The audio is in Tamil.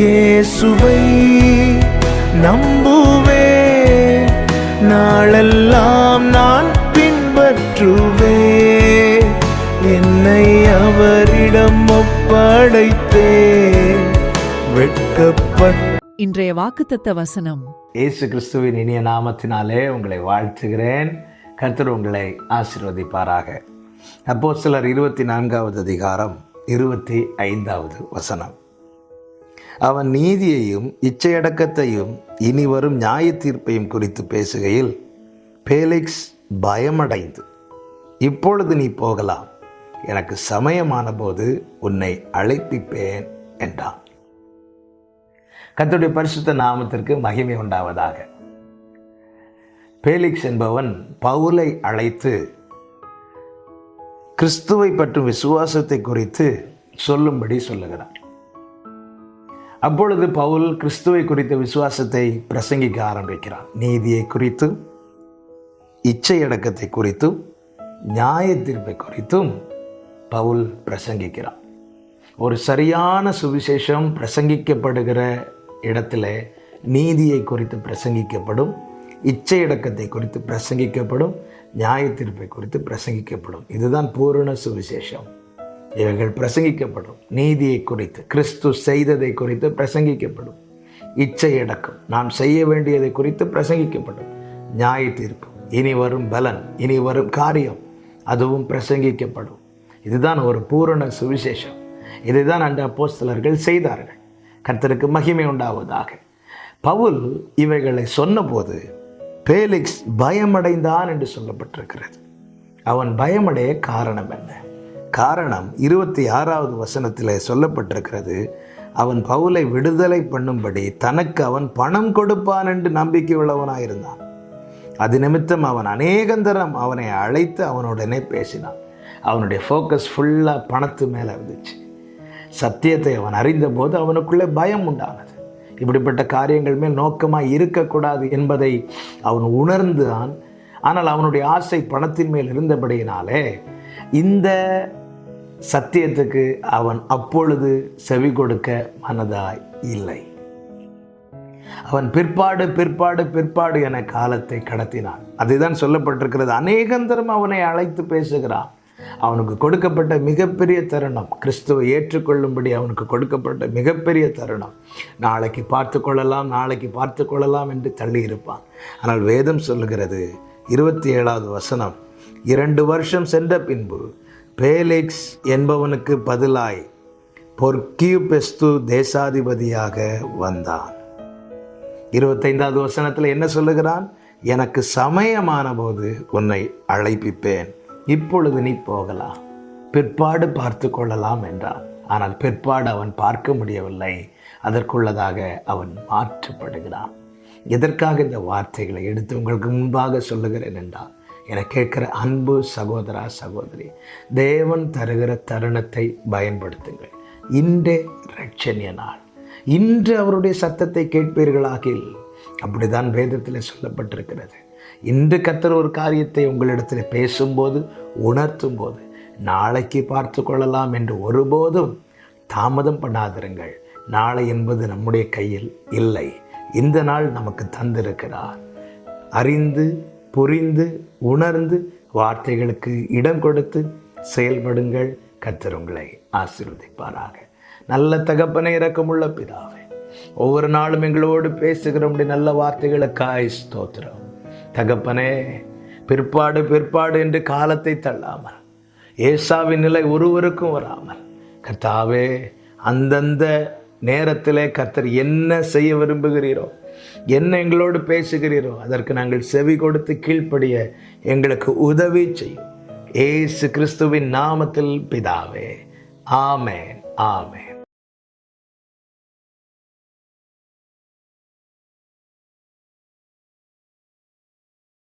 இயேசுவை நம்புவேன் நாளெல்லாம் நான் பின்பற்றுவேன் என்னை அவரிடம் ஒப்படைத்தேன். வெட்கப்பட்ட இன்றைய வாக்குத்தத்த வசனம். இயேசு கிறிஸ்துவின் இனிய நாமத்தினாலே உங்களை வாழ்த்துகிறேன். கர்த்தர் உங்களை ஆசீர்வதிப்பாராக. அப்போ சிலர் இருபத்தி நான்காவது அதிகாரம் இருபத்தி ஐந்தாவது வசனம். அவன் நீதியையும் இச்சையடக்கத்தையும் இனி வரும் நியாய தீர்ப்பையும் குறித்து பேசுகையில் பேலிக்ஸ் பயமடைந்து. இப்பொழுது நீ போகலாம். எனக்கு சமயமான போது உன்னை அழைப்பிப்பேன் என்றான். கத்துடைய பரிசுத்த நாமத்திற்கு மகிமை உண்டாவதாக. பேலிக்ஸ் என்பவன் பவுலை அழைத்து கிறிஸ்துவை பற்றும் விசுவாசத்தை குறித்து சொல்லும்படி சொல்லுகிறான். அப்பொழுது பவுல் கிறிஸ்துவை குறித்த விசுவாசத்தை பிரசங்கிக்க ஆரம்பிக்கிறான். நீதியை குறித்தும் இச்சையடக்கத்தை குறித்தும் நியாய தீர்ப்பை குறித்தும் பவுல் பிரசங்கிக்கிறான். ஒரு சரியான சுவிசேஷம் பிரசங்கிக்கப்படுகிற இடத்துல நீதியை குறித்து பிரசங்கிக்கப்படும் இச்சையடக்கத்தை குறித்து பிரசங்கிக்கப்படும் நியாய தீர்ப்பை குறித்து பிரசங்கிக்கப்படும். இதுதான் பூரண சுவிசேஷம். இவைகள் பிரசங்கிக்கப்படும். நீதியை குறித்து கிறிஸ்து செய்ததை குறித்து பிரசங்கிக்கப்படும். இச்சை அடக்கம் நாம் செய்ய வேண்டியதை குறித்து பிரசங்கிக்கப்படும். நியாய தீர்ப்பு இனி வரும் பலன் இனி வரும் காரியம் அதுவும் பிரசங்கிக்கப்படும். இதுதான் ஒரு பூரண சுவிசேஷம். இதைதான் அந்த அப்போஸ்தலர்கள் செய்தார்கள். கர்த்தருக்கு மகிமை உண்டாவதாக. பவுல் இவைகளை சொன்னபோது பேலிக்ஸ் பயமடைந்தான் என்று சொல்லப்பட்டிருக்கிறது. அவன் பயமடைய காரணம் என்ன? காரணம் இருபத்தி ஆறாவது வசனத்தில் சொல்லப்பட்டிருக்கிறது. அவன் பவுலை விடுதலை பண்ணும்படி தனக்கு அவன் பணம் கொடுப்பான் என்று நம்பிக்கை உள்ளவனாயிருந்தான் அது நிமித்தம் அவன் அநேகந்தரம் அவனை அழைத்து அவனுடனே பேசினான். அவனுடைய ஃபோக்கஸ் ஃபுல்லாக பணத்து மேலே இருந்துச்சு. சத்தியத்தை அவன் அறிந்தபோது அவனுக்குள்ளே பயம் உண்டானது. இப்படிப்பட்ட காரியங்கள் மேல் நோக்கமாக இருக்கக்கூடாது என்பதை அவன் உணர்ந்தான். ஆனால் அவனுடைய ஆசை பணத்தின் மேல் இருந்தபடியினாலே இந்த சத்தியத்துக்கு அவன் அப்பொழுது செவி கொடுக்க மனதாய் இல்லை. அவன் பிற்பாடு பிற்பாடு பிற்பாடு என காலத்தை கடத்தினான். அதுதான் சொல்லப்பட்டிருக்கிறது. அநேகந்தரம் அவனை அழைத்து பேசுகிறான். அவனுக்கு கொடுக்கப்பட்ட மிகப்பெரிய தருணம் கிறிஸ்துவை ஏற்றுக்கொள்ளும்படி அவனுக்கு கொடுக்கப்பட்ட மிகப்பெரிய தருணம். நாளைக்கு பார்த்து கொள்ளலாம் நாளைக்கு பார்த்து கொள்ளலாம் என்று தள்ளி இருப்பான். ஆனால் வேதம் சொல்லுகிறது இருபத்தி ஏழாவது வசனம் இரண்டு வருஷம் சென்ற பின்பு பேலிக்ஸ் என்பவனுக்கு பதிலாய் பொர்கியூ பெஸ்து தேசாதிபதியாக வந்தான். இருபத்தைந்தாவது வசனத்தில் என்ன சொல்லுகிறான்? எனக்கு சமயமான போது உன்னை அழைப்பிப்பேன். இப்பொழுது நீ போகலாம். பிற்பாடு பார்த்து கொள்ளலாம் என்றான். ஆனால் பிற்பாடு அவன் பார்க்க முடியவில்லை. அதற்குள்ளதாக அவன் மாற்றப்படுகிறான். எதற்காக இந்த வார்த்தைகளை எடுத்து உங்களுக்கு முன்பாக சொல்லுகிறேன் என்றால் என கேட்கிற அன்பு சகோதரா சகோதரி தேவன் தருகிற தருணத்தை பயன்படுத்துங்கள். இன்றே ரட்சணிய நாள். இன்று அவருடைய சத்தத்தை கேட்பீர்களாகில் அப்படிதான் வேதத்தில் சொல்லப்பட்டிருக்கிறது. இன்று கத்தர் ஒரு காரியத்தை உங்களிடத்தில் பேசும்போது உணர்த்தும் போது நாளைக்கு பார்த்து கொள்ளலாம் என்று ஒருபோதும் தாமதம் பண்ணாதிருங்கள். நாளை என்பது நம்முடைய கையில் இல்லை. இந்த நாள் நமக்கு தந்திருக்கிறார். அறிந்து புரிந்து உணர்ந்து வார்த்தைகளுக்கு இடம் கொடுத்து செயல்படுங்கள். கத்தர் உங்களை ஆசீர்வதிப்பாராக. நல்ல தகப்பனை இறக்கமுள்ள பிதாவே ஒவ்வொரு நாளும் எங்களோடு பேசுகிற நல்ல வார்த்தைகளுக்காய் ஸ்தோத்திரம். தகப்பனே பிற்பாடு பிற்பாடு என்று காலத்தை தள்ளாமல் ஏசாவின் நிலை ஒருவருக்கும் வராமல் கர்த்தாவே அந்தந்த நேரத்திலே கர்த்தர் என்ன செய்ய விரும்புகிறீரோ என்ன எங்களோடு பேசுகிறீரோ அதற்கு நாங்கள் செவி கொடுத்து கீழ்ப்படிய எங்களுக்கு உதவி செய்யும். ஏசு கிறிஸ்துவின் நாமத்தில் பிதாவே. ஆமேன் ஆமேன்.